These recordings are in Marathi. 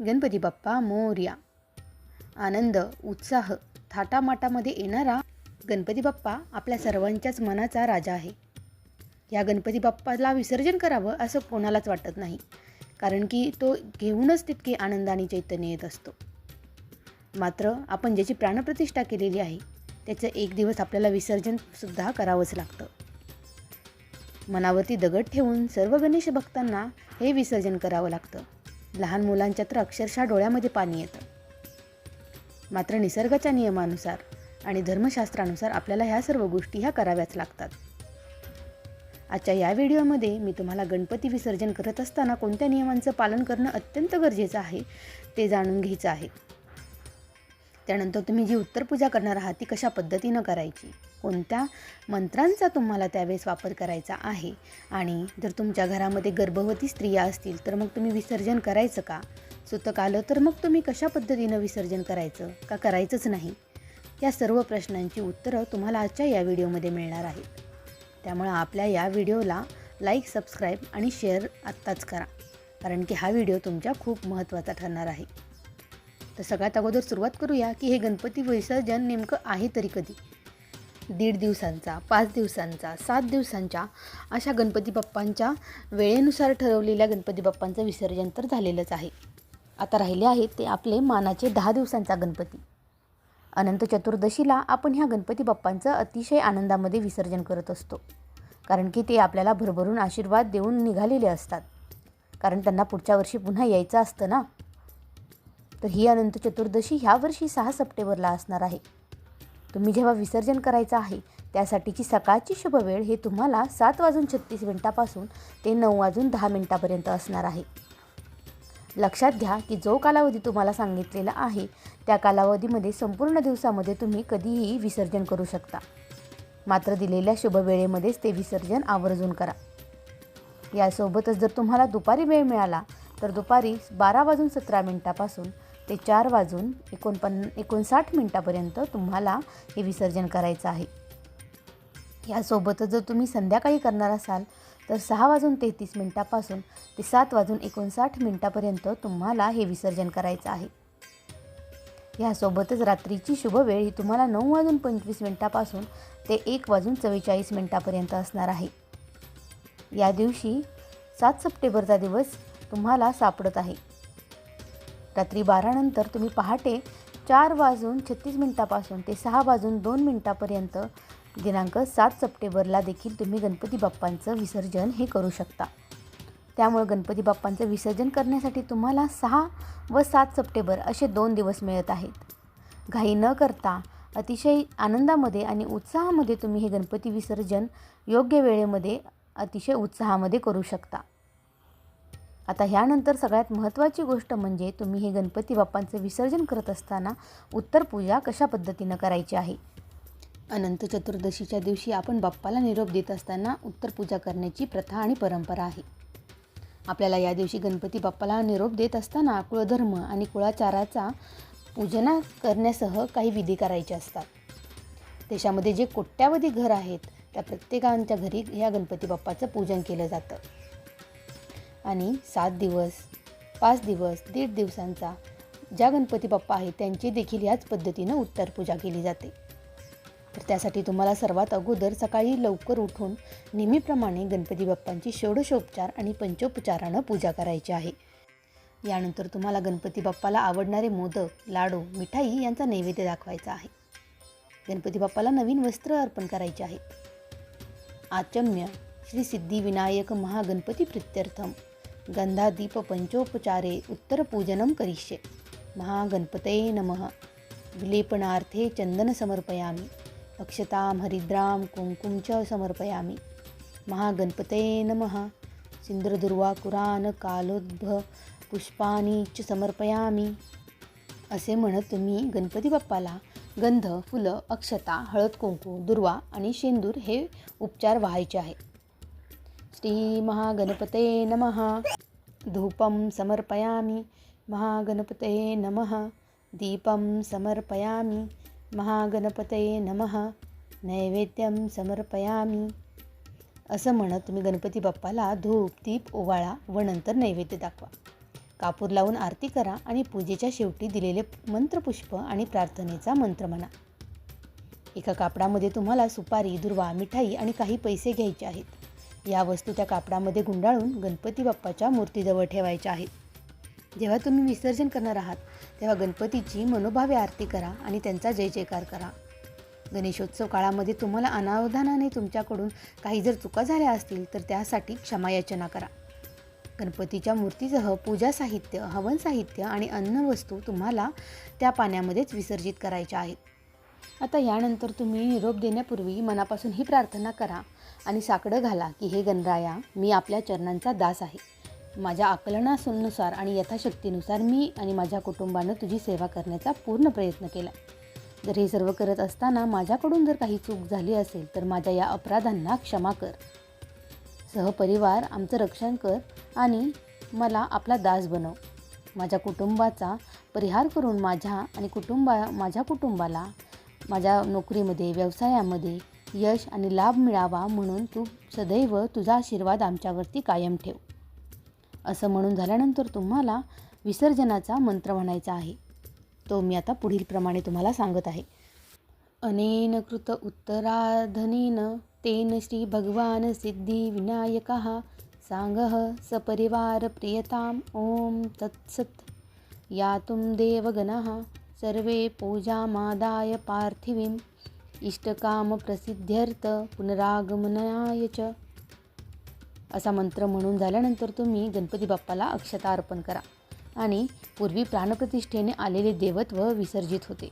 गणपती बाप्पा मोर्या. आनंद उत्साह. थाटामाटामध्ये येणारा गणपती बाप्पा आपल्या सर्वांच्याच मनाचा राजा आहे. या गणपती बाप्पाला विसर्जन करावं असं कोणालाच वाटत नाही. कारण की तो घेऊनच तितके आनंदाने चैतन्य येत असतो. मात्र आपण ज्याची प्राणप्रतिष्ठा केलेली आहे त्याचं एक दिवस आपल्याला विसर्जनसुद्धा करावंच लागतं. मनावरती दगड ठेवून सर्व गणेश भक्तांना हे विसर्जन करावं लागतं. लहान मुलांच्या तर अक्षरशः डोळ्यामध्ये पाणी येतं. मात्र निसर्गाच्या नियमानुसार आणि धर्मशास्त्रानुसार आपल्याला ह्या सर्व गोष्टी ह्या कराव्याच लागतात. आजच्या या व्हिडिओमध्ये मी तुम्हाला गणपती विसर्जन करत असताना कोणत्या नियमांचं पालन करणं अत्यंत गरजेचं आहे ते जाणून घ्यायचं आहे. त्यानंतर तुम्ही जी उत्तरपूजा करणार आहात ती कशा पद्धतीनं करायची? कोणत्या मंत्रांचा तुम्हाला त्यावेळेस वापर करायचा आहे? आणि जर तुमच्या घरामध्ये गर्भवती स्त्रिया असतील तर मग तुम्ही विसर्जन करायचं का? सुतक आलं तर मग तुम्ही कशा पद्धतीनं विसर्जन करायचं? का करायचंच नाही? या सर्व प्रश्नांची उत्तरं तुम्हाला आजच्या या व्हिडिओमध्ये मिळणार आहेत. त्यामुळं आपल्या या व्हिडिओला लाईक सबस्क्राईब आणि शेअर आत्ताच करा. कारण की हा व्हिडिओ तुमच्या खूप महत्त्वाचा ठरणार आहे. तर सगळ्यात अगोदर सुरुवात करूया की हे गणपती विसर्जन नेमकं आहे तरी कधी? दीड दिवसांचा पाच दिवसांचा सात दिवसांच्या अशा गणपती बाप्पांच्या वेळेनुसार ठरवलेल्या गणपती बाप्पांचं विसर्जन तर झालेलंच आहे. आता राहिले आहेत ते आपले मानाचे दहा दिवसांचा गणपती. अनंत चतुर्दशीला आपण ह्या गणपती बाप्पांचं अतिशय आनंदामध्ये विसर्जन करत असतो. कारण की ते आपल्याला भरभरून आशीर्वाद देऊन निघालेले असतात. कारण त्यांना पुढच्या वर्षी पुन्हा यायचं असतं ना? तर ही अनंत चतुर्दशी ह्या वर्षी सहा सप्टेंबरला असणार आहे. तुम्ही जेव्हा विसर्जन करायचं आहे त्यासाठीची सकाळची शुभवेळ हे तुम्हाला सात वाजून छत्तीस मिनटापासून ते नऊ वाजून दहा मिनटापर्यंत असणार आहे. लक्षात घ्या की जो कालावधी तुम्हाला सांगितलेला आहे त्या कालावधीमध्ये संपूर्ण दिवसामध्ये तुम्ही कधीही विसर्जन करू शकता. मात्र दिलेल्या शुभ वेळेमध्येच ते विसर्जन आवर्जून करा. यासोबतच जर तुम्हाला दुपारी वेळ मिळाला तर दुपारी बारा वाजून सतरा मिनटापासून ते चार वाजून एकोणपन्न एकोणसाठ मिनटापर्यंत तुम्हाला हे विसर्जन करायचं आहे. यासोबतच जर तुम्ही संध्याकाळी करणार असाल तर सहा वाजून तेहतीस मिनटापासून ते सात वाजून एकोणसाठ मिनटापर्यंत तुम्हाला हे विसर्जन करायचं आहे. ह्यासोबतच रात्रीची शुभ वेळ ही तुम्हाला नऊ वाजून पंचवीस मिनटापासून ते एक वाजून चव्वेचाळीस मिनटापर्यंत असणार आहे. या दिवशी सात सप्टेंबरचा दिवस तुम्हाला सापडत आहे. रात्री बारानंतर तुम्ही पहाटे चार वाजून छत्तीस मिनटापासून ते सहा वाजून दोन मिनटापर्यंत दिनांक सात सप्टेंबरला देखील तुम्ही गणपती बाप्पांचं विसर्जन हे करू शकता. त्यामुळे गणपती बाप्पांचं विसर्जन करण्यासाठी तुम्हाला सहा व सात सप्टेंबर असे दोन दिवस मिळत आहेत. घाई न करता अतिशय आनंदामध्ये आणि उत्साहामध्ये तुम्ही हे गणपती विसर्जन योग्य वेळेमध्ये अतिशय उत्साहामध्ये करू शकता. आता ह्यानंतर सगळ्यात महत्त्वाची गोष्ट म्हणजे तुम्ही हे गणपती बाप्पांचं विसर्जन करत असताना उत्तर पूजा कशा पद्धतीनं करायची आहे? अनंत चतुर्दशीच्या दिवशी आपण बाप्पाला निरोप देत असताना उत्तर पूजा करण्याची प्रथा आणि परंपरा आहे. आपल्याला या दिवशी गणपती बाप्पाला निरोप देत असताना कुळधर्म आणि कुळाचाराचा पूजना करण्यासह काही विधी करायचे असतात. देशामध्ये जे कोट्यावधी घर आहेत त्या प्रत्येकांच्या घरी ह्या गणपती बाप्पाचं पूजन केलं जातं. आणि सात दिवस पाच दिवस दीड दिवसांचा ज्या गणपती बाप्पा आहेत त्यांची देखील याच पद्धतीनं उत्तर पूजा केली जाते. तर त्यासाठी तुम्हाला सर्वात अगोदर सकाळी लवकर उठून नेहमीप्रमाणे गणपती बाप्पांची षोडशोपचार आणि पंचोपचारानं पूजा करायची आहे. यानंतर तुम्हाला गणपती बाप्पाला आवडणारे मोदक लाडू मिठाई यांचा नैवेद्य दाखवायचा आहे. गणपती बाप्पाला नवीन वस्त्र अर्पण करायचे आहे. आचम्य श्री सिद्धिविनायक महागणपती प्रित्यर्थम. गंधादीप पंचोपचारे उत्तरपूजनं करिष्ये। महागणपतये नमः। विलेपनार्थे चंदन समर्पयामि। अक्षतां हरिद्रां कुङ्कुं च समर्पयामि। महागणपतये नमः। सिंधुदुर्वाकुरान् कालोद्भ पुष्पानी च समर्पयामि। असे म्हणत तुम्ही गणपती बाप्पाला गंध फुलं अक्षता हळद कुंकू दुर्वा आणि शेंदूर हे उपचार व्हायचे आहे श्रीमहागणपते नमः. धूपं समर्पयामि. महागणपतये नमः. दीपं समर्पयामि. महागणपतये नमः. नैवेद्यं समर्पयामि. असं म्हणत तुम्ही गणपती बाप्पाला धूप दीप ओवाळा व नंतर नैवेद्य दाखवा. कापूर लावून आरती करा आणि पूजेच्या शेवटी दिलेले मंत्रपुष्प आणि प्रार्थनेचा मंत्र म्हणा. एका कापडामध्ये तुम्हाला सुपारी दुर्वा मिठाई आणि काही पैसे घ्यायचे आहेत. या वस्तू त्या कापडामध्ये गुंडाळून गणपती बाप्पाच्या मूर्तीजवळ ठेवायच्या आहेत. जेव्हा तुम्ही विसर्जन करणार आहात तेव्हा गणपतीची मनोभावे आरती करा आणि त्यांचा जय जयकार करा. गणेशोत्सव काळामध्ये तुम्हाला अनावधानाने तुमच्याकडून काही जर चुका झाल्या असतील तर त्यासाठी क्षमायाचना करा. गणपतीच्या मूर्तीसह पूजा साहित्य हवन साहित्य आणि अन्न वस्तू तुम्हाला त्या पाण्यामध्येच विसर्जित करायच्या आहेत. आता यानंतर तुम्ही निरोप देण्यापूर्वी मनापासून ही प्रार्थना करा. आणि साकडं घाला की हे गणराया मी आपल्या चरणांचा दास आहे. माझ्या आकलनानुसार आणि यथाशक्तीनुसार मी आणि माझ्या कुटुंबानं तुझी सेवा करण्याचा पूर्ण प्रयत्न केला. जर हे सर्व करत असताना माझ्याकडून जर काही चूक झाली असेल तर माझ्या या अपराधांना क्षमा कर. सहपरिवार आमचं रक्षण कर आणि मला आपला दास बनव. माझ्या कुटुंबाचा परिहार करून माझ्या आणि कुटुंबा माझ्या कुटुंबाला माझ्या नोकरीमध्ये व्यवसायामध्ये यश आणि लाभ मिळावा म्हणून तू सदैव तुझा आशीर्वाद आमच्यावरती कायम ठेव. असं म्हणून झाल्यानंतर तुम्हाला विसर्जनाचा मंत्र म्हणायचा आहे. तो मी आता पुढील प्रमाणे तुम्हाला सांगत आहे. अनेन कृत उत्तराधनेन तेन श्री भगवान सिद्धी विनायक सांगह सपरिवार प्रियताम ओम तत्सत. यातुं देवगणः सर्वे पूजामादाय पार्थिवीं इष्टकामप्रसिद्ध्यर्थ पुनरागमनाय च. असा मंत्र म्हणून झाल्यानंतर तुम्ही गणपती बाप्पाला अक्षता अर्पण करा. आणि पूर्वी प्राणप्रतिष्ठेने आलेले देवत्व विसर्जित होते.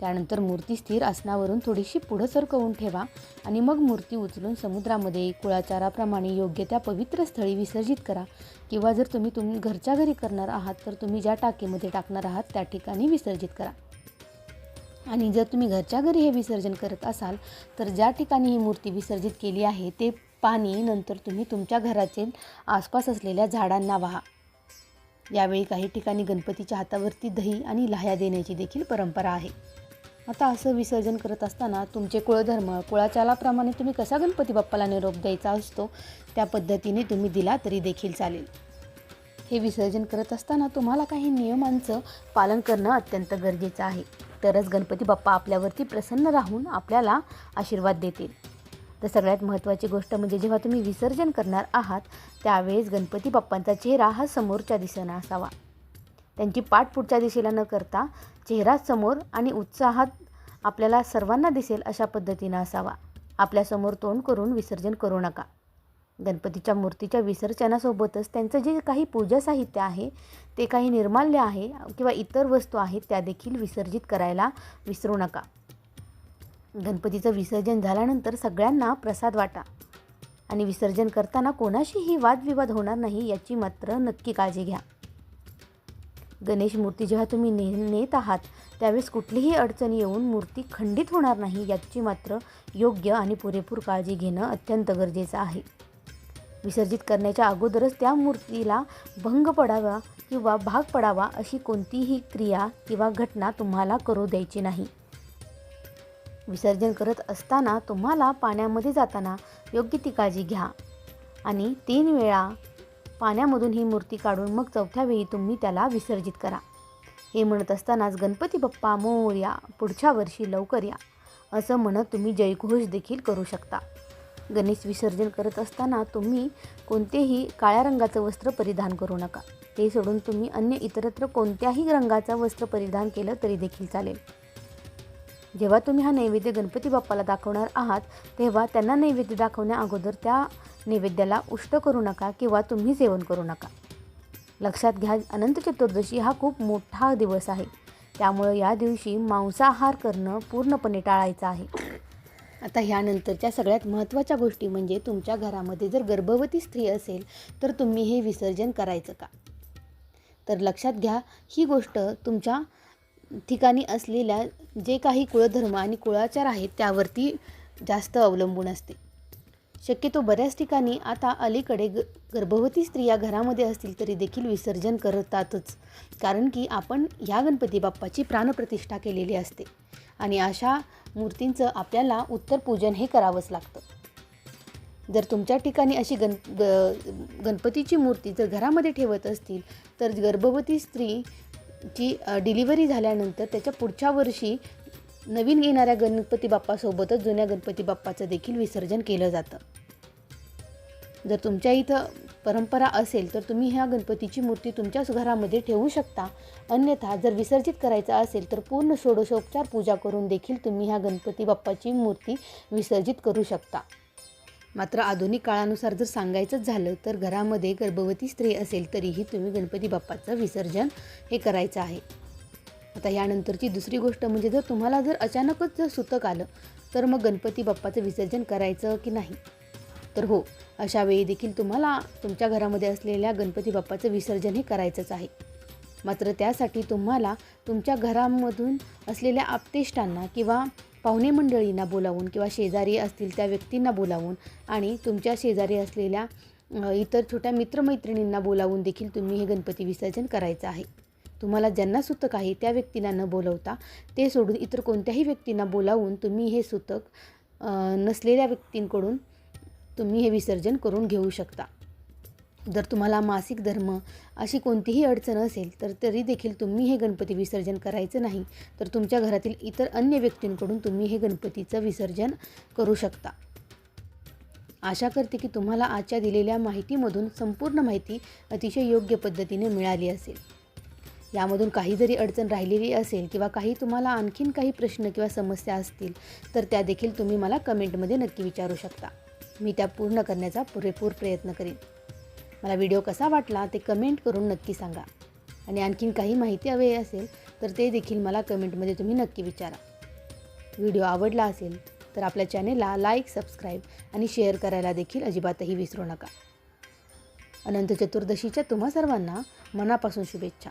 त्यानंतर मूर्ती स्थिर आसनावरून थोडीशी पुढं सरकवून ठेवा आणि मग मूर्ती उचलून समुद्रामध्ये कुळाचाराप्रमाणे योग्य त्या पवित्र स्थळी विसर्जित करा. किंवा जर तुम्ही तुम्ही घरच्या घरी करणार आहात तर तुम्ही ज्या टाकीमध्ये टाकणार आहात त्या ठिकाणी विसर्जित करा. आणि जर तुम्ही घरच्या घरी हे विसर्जन करत असाल तर ज्या ठिकाणी ही मूर्ती विसर्जित केली आहे ते पाणी नंतर तुम्ही तुमच्या घराचे आसपास असलेल्या झाडांना वाहा. यावेळी काही ठिकाणी गणपतीच्या हातावरती दही आणि लाह्या देण्याची देखील परंपरा आहे. आता असं विसर्जन करत असताना तुमचे कुळधर्म कुळाचालाप्रमाणे तुम्ही कसा गणपती बाप्पाला निरोप द्यायचा असतो त्या पद्धतीने तुम्ही दिला तरी देखील चालेल. हे विसर्जन करत असताना तुम्हाला काही नियमांचं पालन करणं अत्यंत गरजेचं आहे. तरच गणपती बाप्पा आपल्यावरती प्रसन्न राहून आपल्याला आशीर्वाद देतील. तर सगळ्यात महत्त्वाची गोष्ट म्हणजे जेव्हा तुम्ही विसर्जन करणार आहात त्यावेळेस गणपती बाप्पांचा चेहरा हा समोरच्या दिशेनं असावा. त्यांची पाठ पुढच्या दिशेला न करता चेहरा समोर आणि उत्साहात आपल्याला सर्वांना दिसेल अशा पद्धतीनं असावा. आपल्यासमोर तोंड करून विसर्जन करू नका. गणपतीच्या मूर्तीच्या विसर्जनासोबतच त्यांचं जे काही पूजा साहित्य आहे ते काही निर्माल्य आहे किंवा इतर वस्तू आहेत त्या देखील विसर्जित करायला विसरू नका. गणपतीचं विसर्जन झाल्यानंतर सगळ्यांना प्रसाद वाटा. आणि विसर्जन करताना कोणाशीही वादविवाद होणार नाही याची मात्र नक्की काळजी घ्या. गणेश मूर्ती जेव्हा तुम्ही ने नेत आहात त्यावेळेस कुठलीही अडचण येऊन मूर्ती खंडित होणार नाही याची मात्र योग्य आणि पुरेपूर काळजी घेणं अत्यंत गरजेचं आहे. विसर्जित करण्याच्या अगोदरच त्या मूर्तीला भंग पडावा किंवा भाग पडावा अशी कोणतीही क्रिया किंवा घटना तुम्हाला करू द्यायची नाही. विसर्जन करत असताना तुम्हाला पाण्यामध्ये जाताना योग्य ती काळजी घ्या आणि तीन वेळा पाण्यामधून ही मूर्ती काढून मग चौथ्या वेळी तुम्ही त्याला विसर्जित करा. हे म्हणत असतानाच गणपती बाप्पा मोर्या पुढच्या वर्षी लवकर या. असं म्हणत तुम्ही जयघोष देखील करू शकता. गणेश विसर्जन करत असताना तुम्ही कोणतेही काळ्या रंगाचं वस्त्र परिधान करू नका. ते सोडून तुम्ही अन्य इतरत्र कोणत्याही रंगाचं वस्त्र परिधान केलं तरी देखील चालेल. जेव्हा तुम्ही हा नैवेद्य गणपती बाप्पाला दाखवणार आहात तेव्हा त्यांना नैवेद्य दाखवण्या अगोदर त्या नैवेद्याला उष्ट करू नका किंवा तुम्ही सेवन करू नका. लक्षात घ्या अनंत चतुर्दशी हा खूप मोठा दिवस आहे. त्यामुळं या दिवशी मांसाहार करणं पूर्णपणे टाळायचं आहे. आता ह्यानंतरच्या सगळ्यात महत्त्वाच्या गोष्टी म्हणजे तुमच्या घरामध्ये जर गर्भवती स्त्री असेल तर तुम्ही हे विसर्जन करायचं का? तर लक्षात घ्या ही गोष्ट तुमच्या ठिकाणी असलेल्या जे काही कुळधर्म आणि कुळाचार आहेत त्यावरती जास्त अवलंबून असते. शक्यतो बऱ्याच ठिकाणी आता अलीकडे ग गर्भवती स्त्रिया घरामध्ये असतील तरी देखील विसर्जन करतातच. कारण की आपण ह्या गणपती बाप्पाची प्राणप्रतिष्ठा केलेली असते. आणि अशा मूर्तींचं आपल्याला उत्तर पूजन हे करावंच लागतं. जर तुमच्या ठिकाणी अशी गण ग गणपतीची मूर्ती जर घरामध्ये ठेवत असतील तर गर्भवती स्त्रीची जी डिलिव्हरी झाल्यानंतर त्याच्या पुढच्या वर्षी नवीन येणाऱ्या गणपती बाप्पासोबतच जुन्या गणपती बाप्पाचं देखील विसर्जन केलं जातं. जर तुमच्या इथं परंपरा असेल तर तुम्ही ह्या गणपतीची मूर्ती तुमच्याच घरामध्ये ठेवू शकता. अन्यथा जर विसर्जित करायचा असेल तर पूर्ण षोडशोपचार पूजा करून देखील तुम्ही ह्या गणपती बाप्पाची मूर्ती विसर्जित करू शकता. मात्र आधुनिक काळानुसार जर सांगायचंच झालं तर घरामध्ये गर्भवती स्त्री असेल तरीही तुम्ही गणपती बाप्पाचं विसर्जन हे करायचं आहे. आता यानंतरची दुसरी गोष्ट म्हणजे जर तुम्हाला जर अचानकच जर सुतक आलं तर मग गणपती बाप्पाचं विसर्जन करायचं की नाही? तर हो अशा वेळी देखील तुम्हाला तुमच्या घरामध्ये असलेल्या गणपती बाप्पाचं विसर्जन हे करायचंच आहे. मात्र त्यासाठी तुम्हाला तुमच्या घरामधून असलेल्या आपतेष्टांना किंवा पाहुणे मंडळींना बोलावून किंवा शेजारी असतील त्या व्यक्तींना बोलावून आणि तुमच्या शेजारी असलेल्या इतर छोट्या मित्रमैत्रिणींना बोलावून देखील तुम्ही हे गणपती विसर्जन करायचं आहे. तुम्हाला ज्यांना सुतक आहे त्या व्यक्तीला न बोलवता ते सोडून इतर कोणत्याही व्यक्तींना बोलावून तुम्ही हे सुतक नसलेल्या व्यक्तींकडून तुम्ही हे विसर्जन करून घेऊ शकता. जर तुम्हाला मासिक धर्म अशी कोणतीही अडचण असेल तर तरी देखील तुम्ही हे गणपती विसर्जन करायचं नाही तर तुमच्या घरातील इतर अन्य व्यक्तींकडून तुम्ही हे गणपतीचं विसर्जन करू शकता. आशा करते की तुम्हाला आजच्या दिलेल्या माहितीमधून संपूर्ण माहिती अतिशय योग्य पद्धतीने मिळाली असेल. यामधून काही जरी अडचण राहिलेली असेल किंवा काही तुम्हाला आणखीन काही प्रश्न किंवा समस्या असतील तर त्या देखील तुम्ही मला कमेंटमध्ये नक्की विचारू शकता. मी त्या पूर्ण करण्याचा पुरेपूर प्रयत्न करीन. मला व्हिडिओ कसा वाटला ते कमेंट करून नक्की सांगा. आणि आणखीन काही माहिती हवी असेल तर ते देखील मला कमेंटमध्ये तुम्ही नक्की विचारा. व्हिडिओ आवडला असेल तर आपल्या चॅनेलला लाईक सबस्क्राईब आणि शेअर करायला देखील अजिबातही विसरू नका. अनंत चतुर्दशीच्या तुम्हा सर्वांना मनापासून शुभेच्छा.